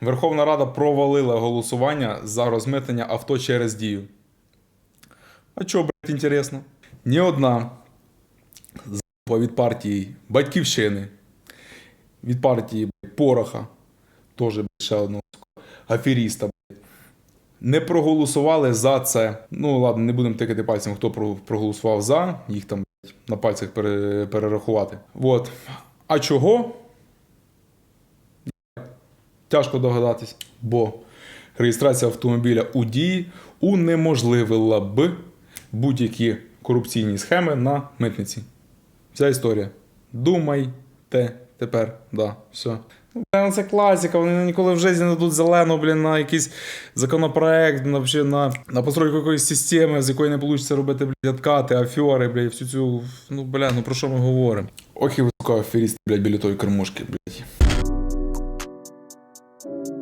Верховна Рада провалила голосування за розмитнення авто через дію. А чого, блядь, інтересно? Ні одна від партії Батьківщини, від партії Пороха, теж ще одного аферіста, не проголосували за це. Ну ладно, не будемо тикати пальцем, хто проголосував за, їх там на пальцях перерахувати. Вот. А чого? Тяжко догадатись, бо реєстрація автомобіля у дії унеможливила б будь-які корупційні схеми на митниці. Вся історія. Думайте тепер, да, все. Ну, блін, це класика, вони ніколи в житті не дадуть зелену, блін, на якийсь законопроект, на, на, на постройку якоїсь системи, з якої не вийде робити, блядь, откати, афьори, блядь, всю цю. Ну, бля, ну про що ми говоримо? Ох і високо аферіст, блядь, біля тої кормушки, блядь. Thank you.